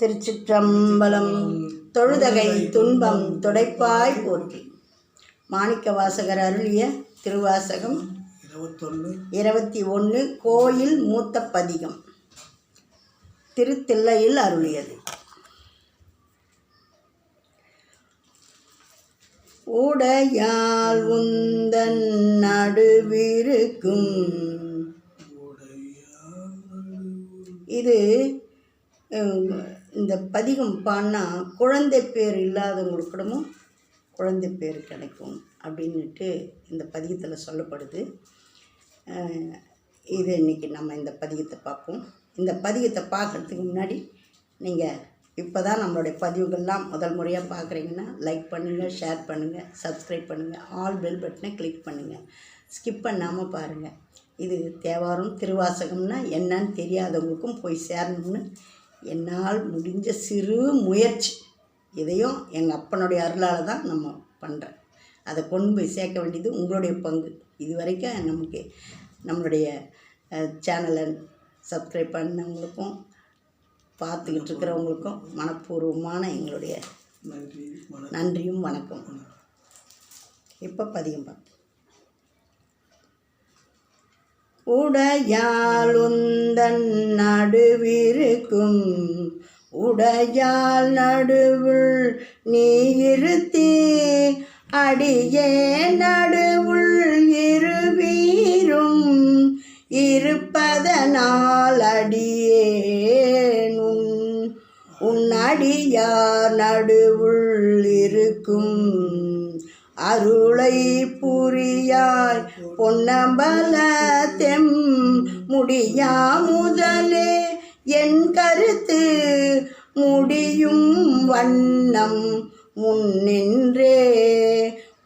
திருச்சிற்றம்பலம் தொழுதகை துன்பம் துடைப்பாய் போற்றி. மாணிக்க வாசகர் அருளிய திருவாசகம் இருபத்தொன்று இருபத்தி ஒன்று கோயில் மூத்த பதிகம் திருத்தில்லையில் அருளியது. உடையால் உந்தன் நடுவிருக்கும். இது இந்த பதிகம் பாடினா குழந்தை பேர் இல்லாதவங்களுக்கூடமும் குழந்தை பேர் கிடைக்கும் அப்படின்ட்டு இந்த பதிகத்தில் சொல்லப்படுது. இது இன்றைக்கி நம்ம இந்த பதிகத்தை பார்ப்போம். இந்த பதிகத்தை பார்க்குறதுக்கு முன்னாடி நீங்கள் இப்போ தான் நம்மளுடைய பதிவுகள்லாம் முதல் முறையாக பார்க்குறீங்கன்னா லைக் பண்ணுங்கள் ஷேர் பண்ணுங்கள் சப்ஸ்கிரைப் பண்ணுங்கள் ஆல் பெல் பட்டனை கிளிக் பண்ணுங்கள் ஸ்கிப் பண்ணாமல் பாருங்கள் இது தேவாரம் திருவாசகம்னா என்னன்னு தெரியாதவங்களுக்கும் போய் சேரணும்னு என்னால் முடிஞ்ச சிறு முயற்சி. இதையும் எங்கள் அப்பனுடைய அருளால் தான் நம்ம பண்ணுறேன் அதை கொண்டு போய் சேர்க்க வேண்டியது உங்களுடைய பங்கு. இது வரைக்கும் நமக்கு நம்மளுடைய சேனலை சப்ஸ்கிரைப் பண்ணவங்களுக்கும் பார்த்துக்கிட்டு இருக்கிறவங்களுக்கும் மனப்பூர்வமான எங்களுடைய நன்றியும் வணக்கம். இப்போ பதிகம் பார்ப்போம். உடையாளுந்தன் நடுவிருக்கும். உடையால் நடுவுள் நீ இருத்தி அடியே நடுவுள் இருவீரும். இருப்பதனால் அடியேனும். உன் அடியார் நடுவுள் இருக்கும். அருளை புரியாய் பொன்னம்பல தெம் முடியா முதலே என் கருத்து முடியும் வண்ணம் முன்னின்றே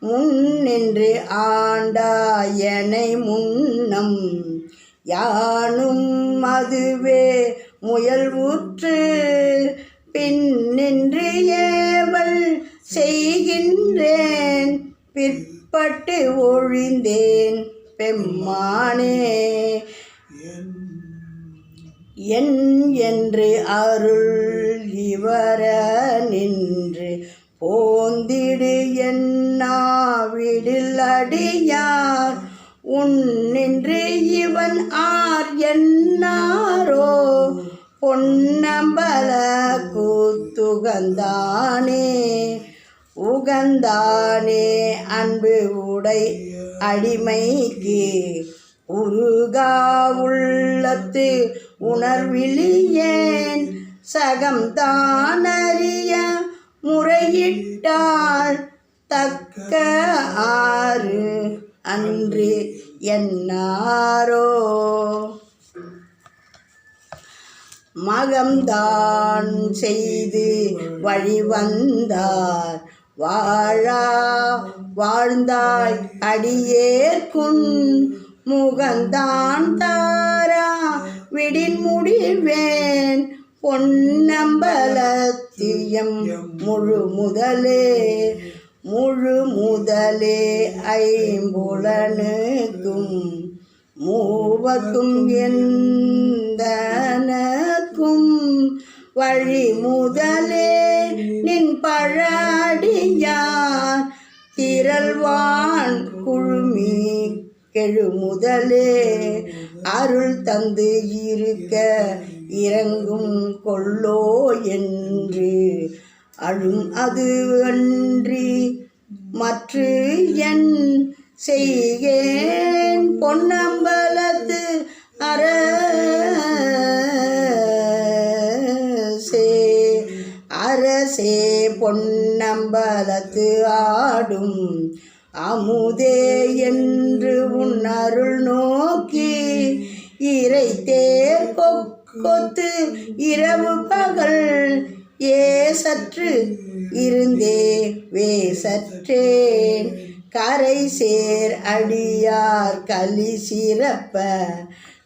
முன்னின்று ஆண்டாயனை முன்னம். யானும் அதுவே முயல்வுற்று பின் பட்டு ஒழிந்தேன் பெம்மானே. என் என்று அருள் இவர நின்று போந்திடு என்னாவிடில் அடியார். உன் நின்று இவன் ஆர் என்னாரோ? பொன்னம்பல கூத்துகந்தானே. உகந்தானே அன்பு உடை அடிமைக்கு. உருகா உள்ளத்து உணர்விலியேன் சகம் தானறிய முறையிட்டால் தக்க ஆறு அன்று என்னாரோ. மகம்தான் செய்து வழிவந்தார் வாழா வாழ்ந்தாய் அடியேற்கும். முகந்தான் தாரா விடின் முடிவேன். பொன்னம்பலத்தியம் முழு முதலே முழு முதலே ஐம்புலனுக்கும் மூவத்தும் எந்தனக்கும். வழி முதலே நின் பழடியார். திரள்வான் குழுமி கெழு முதலே அருள் தந்து இருக்க இறங்கும் கொள்ளோ என்று. அழும் அது அன்றி மற்ற என் செய்கேன் பொன்னம்பலத்து அற அரசே பொன்னம்பலத்து ஆடும். அமுதே என்று உன் அருள் நோக்கி இறைத்தே கொத்து இரவு பகல் ஏ சற்று இருந்தே வே சற்றே கரை சேர் அடியார் களி சிறப்ப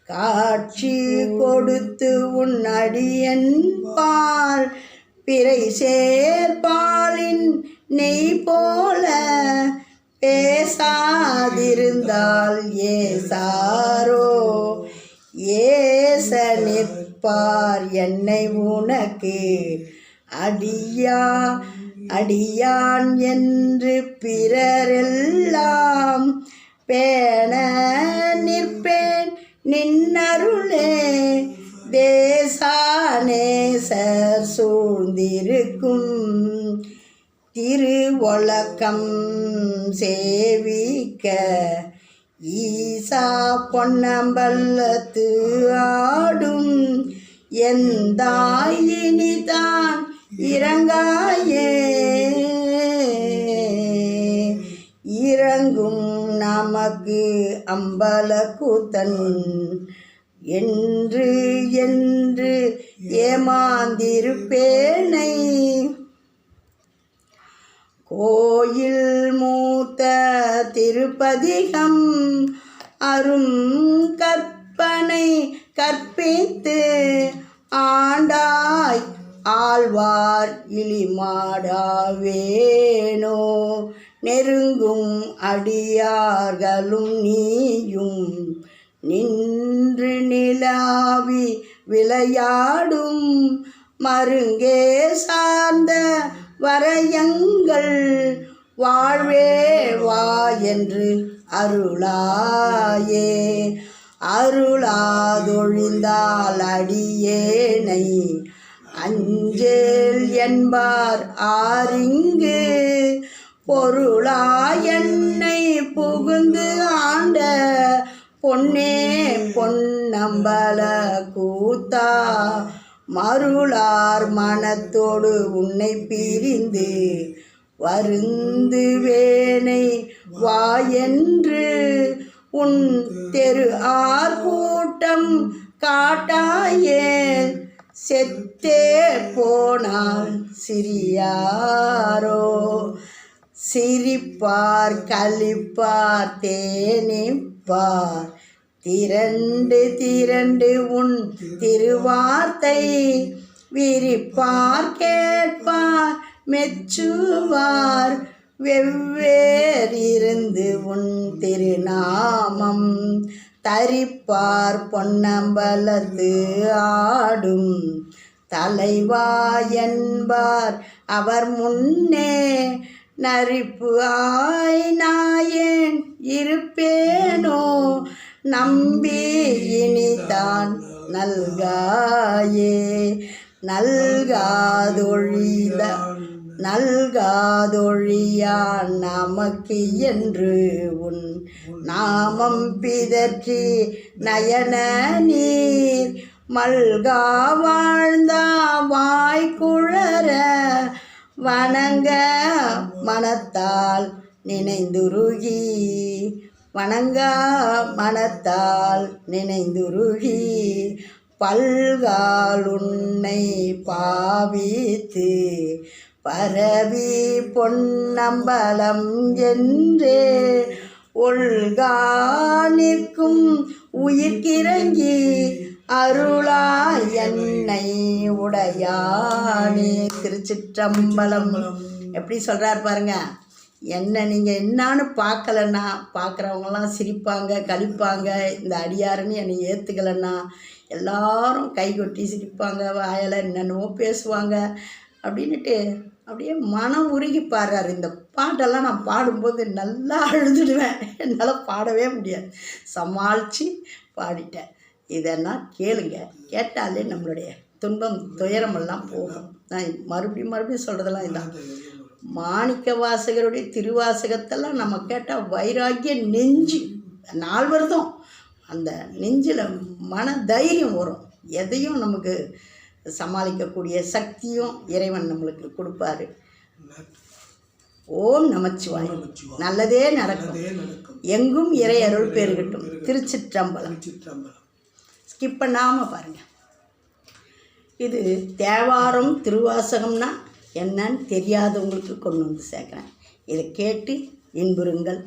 காட்சி கொடுத்து உன் அடியன் பால் பிறை சேர்பாலின் நெய் போல பேசாதிருந்தால் ஏசாரோ? ஏச நிற்பார் என்னை உனக்கு. அடியா அடியான் என்று பிறரெல்லாம் பேண நிற்பேன். நின்னருளே தேசானேசர் சூழ்ந்திருக்கும் திருவொழக்கம் சேவிக்க ஈசா பொன்னம்பல்லத்து ஆடும் எந்தாயினிதான் இறங்காயே. இறங்கும் நமக்கு அம்பல கூத்தன் என்று என்று ஏமாந்திருப்பேனை. கோயில் மூத்த திருப்பதிகம் அரும் கற்பனை கற்பித்து ஆண்டாய் ஆழ்வார் இளிமாடாவேனோ நெருங்கும் அடியார்களும் நீயும் நின்று நிலாவி விளையாடும் மருங்கே சார்ந்த வரையங்கள். வாழ்வே வா என்று அருளாயே. அருளாதொழிந்தால் அடியேனை. அஞ்சேல் என்பார் ஆரிங்கு. பொருளா என்னை புகுந்து பொன்னே பொன்னம்பல கூத்தா மருளார் மனத்தோடு உன்னை பிரிந்து வருந்து வேனை வா என்று உன் தெரு ஆர் கூட்டம் காட்டாயேன் செத்தே போனால் சிறியாரோ. சிரிப்பார் கழிப்பார் தேனிப்பார் திரண்டு திரண்டு உன் திருவார்த்தை விரிப்பார் கேட்பார் மெச்சுவார். வெவ்வேறிருந்து உன் திருநாமம் தரிப்பார் பொன்னம்பலத்து ஆடும். தலைவா என்பார் அவர் முன்னே நரிப்பு ஆய் நாயேன் இருப்பேனோ நம்பி இனிதான் நல்காயே. நல்காதொழித நல்காதொழியா நமக்கு என்று உன் நாமம் பிதற்றி நயன நீர். மல்கா வாழ்ந்தா வாய்க்குழற வணங்க மனத்தால் நினைந்துருகி. வணங்கா மனத்தால் நினைந்துருகி பல்கால் உன்னை பாவித்து பரவி பொன்னம்பலம் என்றே ஒல்கா நிற்கும் உயிர்க்கிறங்கி அருளா என்னை உடையானே. திருச்சிற்றம்பலம். எப்படி சொல்கிறார் பாருங்க. என்ன நீங்கள் என்னான்னு பார்க்கலன்னா பார்க்குறவங்களாம் சிரிப்பாங்க கழிப்பாங்க இந்த அடியாருன்னு என்னை ஏற்றுக்கலன்னா எல்லாரும் கைகொட்டி சிரிப்பாங்க வாயால் என்னென்னவோ பேசுவாங்க. அப்படின்ட்டு அப்படியே மனம் உருகி பாடுறாரு. இந்த பாட்டெல்லாம் நான் பாடும்போது நல்லா அழுதுடுவேன். என்னால் பாடவே முடியாது. சமாளித்து பாடிட்டேன். இதெல்லாம் கேளுங்க. கேட்டாலே நம்மளுடைய துன்பம் துயரமெல்லாம் போகும். நான் மறுபடியும் மறுபடியும் சொல்கிறதெல்லாம் இதான். மாணிக்க வாசகருடைய திருவாசகத்தெல்லாம் நம்ம கேட்டால் வைராக்கிய நெஞ்சு. நால்வர்தும் அந்த நெஞ்சில் மன தைரியம் வரும். எதையும் நமக்கு சமாளிக்கக்கூடிய சக்தியும் இறைவன் நம்மளுக்கு கொடுப்பாரு. ஓம் நமச்சிவாய் நல்லதே நடக்கும். எங்கும் இறை அருள் பெருகட்டும். திருச்சிற்றம்பலம். சிற்றம்பலம் ஸ்கிப் பண்ணாமல் பாருங்கள் இது தேவாரம் திருவாசகம்னா என்னன்னு தெரியாதவங்களுக்கு கொண்டு வந்து சேர்க்குறேன். இதை கேட்டு இன்புறுங்கள்.